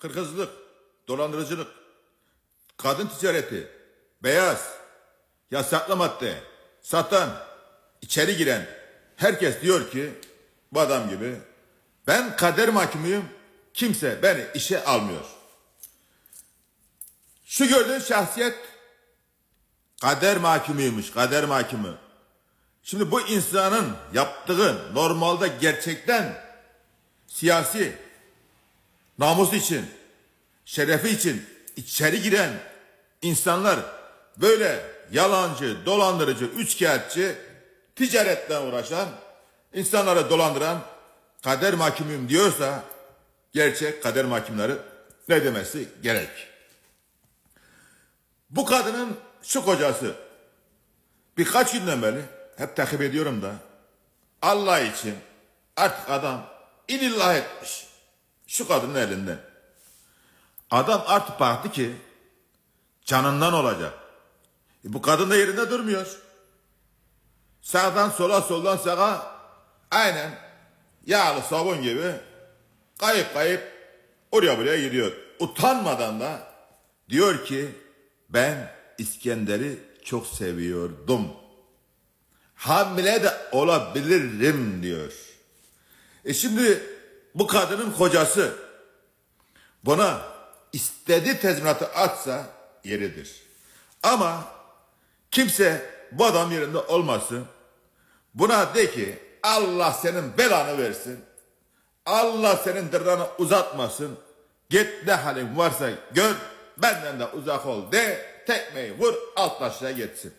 Kırkızlık, dolandırıcılık, kadın ticareti, beyaz, yasaklı madde, satan, içeri giren herkes diyor ki bu adam gibi ben kader mahkumuyum kimse beni işe almıyor. Şu gördüğün şahsiyet kader mahkumuymuş kader mahkumu. Şimdi bu insanın yaptığı normalde gerçekten siyasi namus için, şerefi için içeri giren insanlar böyle yalancı, dolandırıcı, üçkağıtçı, ticaretle uğraşan, insanları dolandıran kader mahkumuyum diyorsa gerçek kader mahkumları ne demesi gerek. Bu kadının şu kocası birkaç günden beri hep takip ediyorum da Allah için artık adam inillah etmiş. Şu kadının elinden. Adam artık baktı ki canından olacak. E bu kadın da yerinde durmuyor. Sağdan sola soldan sağa aynen yağlı sabun gibi kayıp kayıp oraya buraya gidiyor. Utanmadan da diyor ki ben İskender'i çok seviyordum. Hamile de olabilirim diyor. E şimdi bu kadının kocası buna istediği tezminatı atsa yeridir. Ama kimse bu adam yerinde olmasın. Buna de ki Allah senin belanı versin. Allah senin dırranı uzatmasın. Git ne halin varsa gör benden de uzak ol de tekmeyi vur alt taşla geçsin.